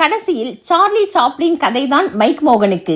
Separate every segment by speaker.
Speaker 1: கடைசியில் Charlie Chaplin கதைதான் Mike மோகனுக்கு.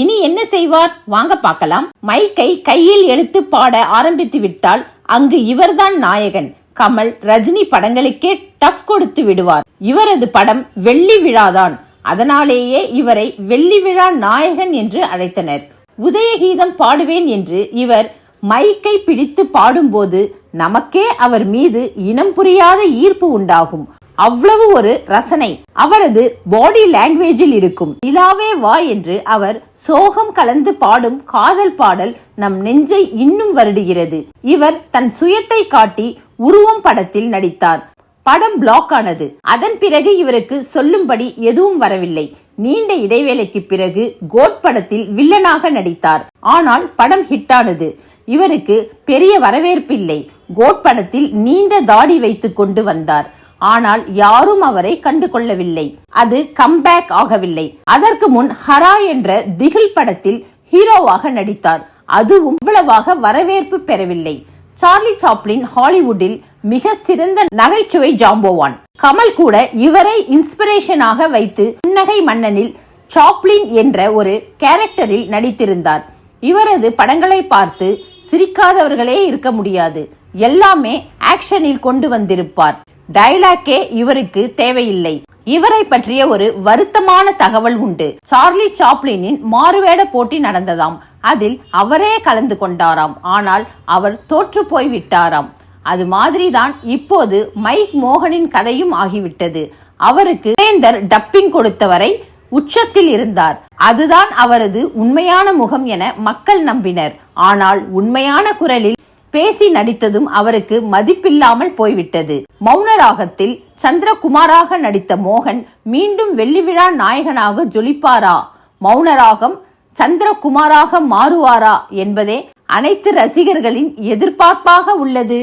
Speaker 1: இனி என்ன செய்வார்? வாங்க பார்க்கலாம். மைக்கை கையில் எடுத்து பாட ஆரம்பித்து விட்டால் அங்கு இவர்தான் நாயகன். கமல் ரஜினி படங்களுக்கே டஃப் கொடுத்து விடுவார். இவரது படம் வெள்ளி விழாதான். அதனாலேயே இவரை வெள்ளி விழா நாயகன் என்று அழைத்தனர். உதயகீதம் பாடுவேன் என்று இவர் மைக்கை பிடித்து பாடும்போது நமக்கே அவர் மீது இனம் புரியாத ஈர்ப்பு உண்டாகும். அவ்வளவு ஒரு ரசனை. அவரது பாடி லாங்குவேஜில் இருக்கும். நிலாவே வா என்று அவர் சோகம் கலந்து பாடும் காதல் பாடல் நம் நெஞ்சை இன்னும் வருடுகிறது. இவர் தன் சுயத்தை காட்டி உருவம் படத்தில் நடித்தார். படம் பிளாக் ஆனது. அதன் பிறகு இவருக்கு சொல்லும்படி எதுவும் வரவில்லை. நீண்ட இடைவேளைக்கு பிறகு கோட் படத்தில் வில்லனாக நடித்தார். ஆனால் படம் ஹிட்டானது இவருக்கு பெரிய வரவேற்பில்லை. கோட் படத்தில் நீண்ட தாடி வைத்துக் கொண்டு வந்தார். ஆனால் யாரும் அவரை கண்டு கொள்ளவில்லை அது கம்பேக் ஆகவில்லை. அதற்கு முன் ஹரா என்ற திகில் படத்தில் ஹீரோவாக நடித்தார். அதுவும் இவ்வளவாக வரவேற்பு பெறவில்லை. சார்லி சாப்ளின் ஹாலிவுட்டில் மிக சிறந்த நகைச்சுவை ஜாம்போவான். கமல் கூட இவரை இன்ஸ்பிரேஷனாக வைத்து புன்னகை மன்னனில் சாப்ளின் என்ற ஒரு கேரக்டரில் நடித்திருந்தார். இவரது படங்களை பார்த்து சிரிக்காதவர்களே இருக்க முடியாது. எல்லாமே ஆக்ஷனில் கொண்டு வந்திருப்பார். டைலாக்கே இவருக்கு தேவையில்லை. இவரை பற்றிய ஒரு வருத்தமான தகவல் உண்டு. சார்லி சாப்ளினின் மாறுவேட போட்டி நடந்ததாம். அதில் அவரே கலந்து கொண்டாராம். ஆனால் அவர் தோற்று போய் விட்டாராம் அது மாதிரிதான் இப்போது மைக் மோகனின் கதையும் ஆகிவிட்டது. அவருக்கு சுரேந்தர் டப்பிங் கொடுத்தவரை உச்சத்தில் இருந்தார். அதுதான் அவரது உண்மையான முகம் என மக்கள் நம்பினர். ஆனால் உண்மையான குரலில் பேசி நடித்ததும் அவருக்கு மதிப்பில்லாமல் போய்விட்டது. மௌனராகத்தில் சந்திரகுமாராக நடித்த மோகன் மீண்டும் வெள்ளி விழா நாயகனாக ஜொலிப்பாரா? மௌனராகம் சந்திரகுமாராக மாறுவாரா என்பதே அனைத்து ரசிகர்களின் எதிர்பார்ப்பாக உள்ளது.